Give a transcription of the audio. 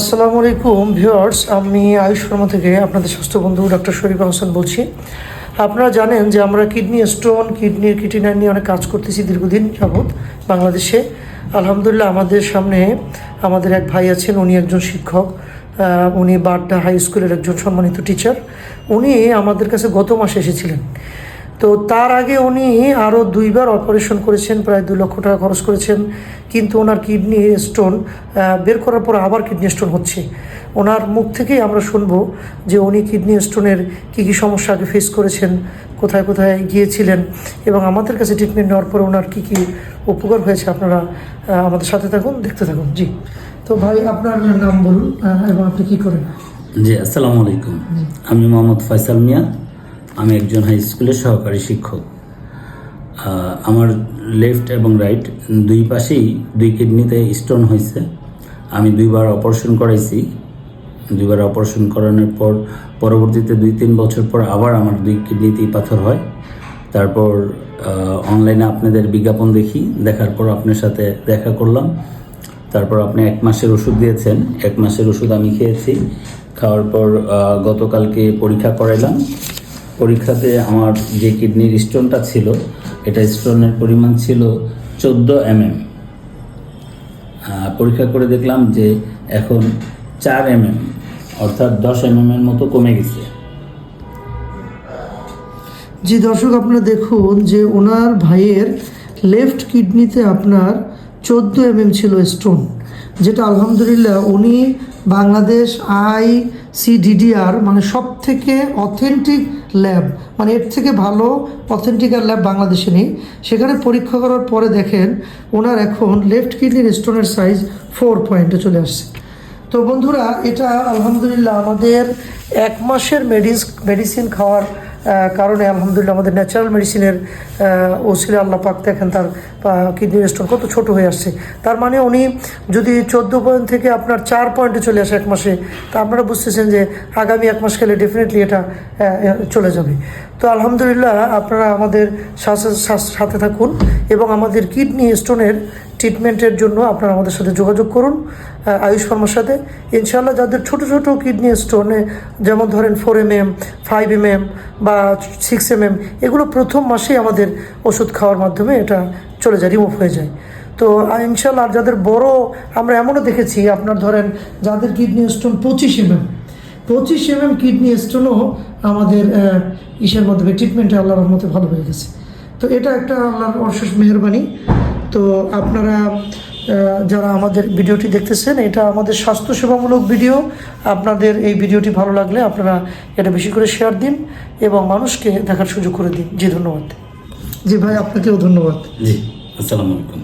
আসসালামু আলাইকুম, ভিউয়ার্স। আমি আয়ুষ শর্মা থেকে আপনাদের স্বাস্থ্য বন্ধু ডক্টর শরীফ হোসেন বলছি। আপনারা জানেন যে আমরা কিডনি স্টোন কিডনির কিটিনার নিয়ে অনেক কাজ করতেছি দীর্ঘদিন যাবৎ বাংলাদেশে। আলহামদুলিল্লাহ, আমাদের সামনে আমাদের এক ভাই আছেন, উনি একজন শিক্ষক। উনি বাড্ডা হাই স্কুলের একজন সম্মানিত টিচার উনি আমাদের কাছে গত মাসে এসেছিলেন। তো তার আগে উনি আরও দুইবার অপারেশন করেছেন, প্রায় দু লক্ষ টাকা খরচ করেছেন। কিন্তু ওনার কিডনি স্টোন বের করার পর আবার কিডনি স্টোন হচ্ছে। ওনার মুখ থেকেই আমরা শুনব যে উনি কিডনি স্টোনের কী কী সমস্যা আগে ফেস করেছেন, কোথায় কোথায় গিয়েছিলেন এবং আমাদের কাছে ট্রিটমেন্ট নেওয়ার পর ওনার কী কী উপকার হয়েছে আপনারা আমাদের সাথে থাকুন, দেখতে থাকুন। জি। তো ভাই, আপনার নাম বলুন এবং আপনি কী করেন? জি, আসসালামু আলাইকুম। আমি মোহাম্মদ ফয়সাল মিয়া আমি একজন হাই স্কুলের সহকারী শিক্ষক। আমার লেফট এবং রাইট দুই পাশেই দুই কিডনিতে স্টোন হয়েছে। আমি দুইবার অপারেশন করাইছি। দুইবার অপারেশন করানোর পর পরবর্তীতে দুই তিন বছর পর আবার আমার দুই কিডনিতেই পাথর হয়। তারপর অনলাইনে আপনাদের বিজ্ঞাপন দেখি। দেখার পর আপনার সাথে দেখা করলাম। তারপর আপনি এক মাসের ওষুধ দিয়েছেন। এক মাসের ওষুধ আমি খেয়েছি। খাওয়ার পর গতকালকে পরীক্ষা করাইলাম। পরীক্ষাতে আমার যে কিডনির স্টোনটা ছিল, এটা স্টোনের পরিমাণ ছিল চোদ্দ এমএম। পরীক্ষা করে দেখলাম যে এখন চার এমএম, অর্থাৎ দশ এমএম এর মতো কমে গেছে। জি, দর্শক, আপনারা দেখুন যে ওনার ভাইয়ের লেফট কিডনিতে আপনার চোদ্দ এমএম ছিল স্টোন যেটা আলহামদুলিল্লাহ উনি বাংলাদেশ আই সিডিডিআর মানে সব থেকে অথেন্টিক ল্যাব মানে এর থেকে ভালো অথেন্টিক আর ল্যাব বাংলাদেশে নেই। সেখানে পরীক্ষা করার পরে দেখেন ওনার এখন লেফট কিডনির স্টোনের সাইজ ফোর পয়েন্টে চলে আসছে। তো বন্ধুরা, এটা আলহামদুলিল্লাহ আমাদের এক মাসের মেডিস মেডিসিন খাওয়ার কারণে আলহামদুলিল্লাহ আমাদের ন্যাচারাল মেডিসিনের ওসিলে আল্লাহ পাক দেখেন তার কিডনি স্টোন কত ছোট হয়ে আসছে। তার মানে উনি যদি চোদ্দ পয়েন্ট থেকে আপনার চার পয়েন্টে চলে আসে এক মাসে, তা আপনারা বুঝতেছেন যে আগামী এক মাস খেলে ডেফিনেটলি এটা চলে যাবে। তো আলহামদুলিল্লাহ আপনারা আমাদের সাথে থাকুন এবং আমাদের কিডনি স্টোনের ট্রিটমেন্টের জন্য আপনারা আমাদের সাথে যোগাযোগ করুন আয়ুষ ফার্মার সাথে। ইনশাল্লাহ যাদের ছোট ছোট কিডনি স্টোনে যেমন ধরেন four M M five M M বা সিক্স এম এম এগুলো প্রথম মাসেই আমাদের ওষুধ খাওয়ার মাধ্যমে এটা চলে যায় রিমুভ হয়ে যায়। তো ইনশাল্লাহ যাদের বড়, আমরা এমনও দেখেছি, আপনার ধরেন যাদের কিডনি স্টোন পঁচিশ এম এম পঁচিশ এম এম কিডনি স্টোনও আমাদের ইসের মাধ্যমে ট্রিটমেন্টে আল্লাহ রহমতে ভালো হয়ে গেছে। তো এটা একটা আল্লাহর অশেষ মেহরবানি। তো আপনারা যারা আমাদের ভিডিওটি দেখতেছেন, এটা আমাদের স্বাস্থ্যসেবামূলক ভিডিও। আপনাদের এই ভিডিওটি ভালো লাগলে আপনারা এটা বেশি করে শেয়ার দিন এবং মানুষকে দেখার সুযোগ করে দিন। জি ধন্যবাদ জি ভাই আপনাকেও ধন্যবাদ। জি, আসসালামু আলাইকুম।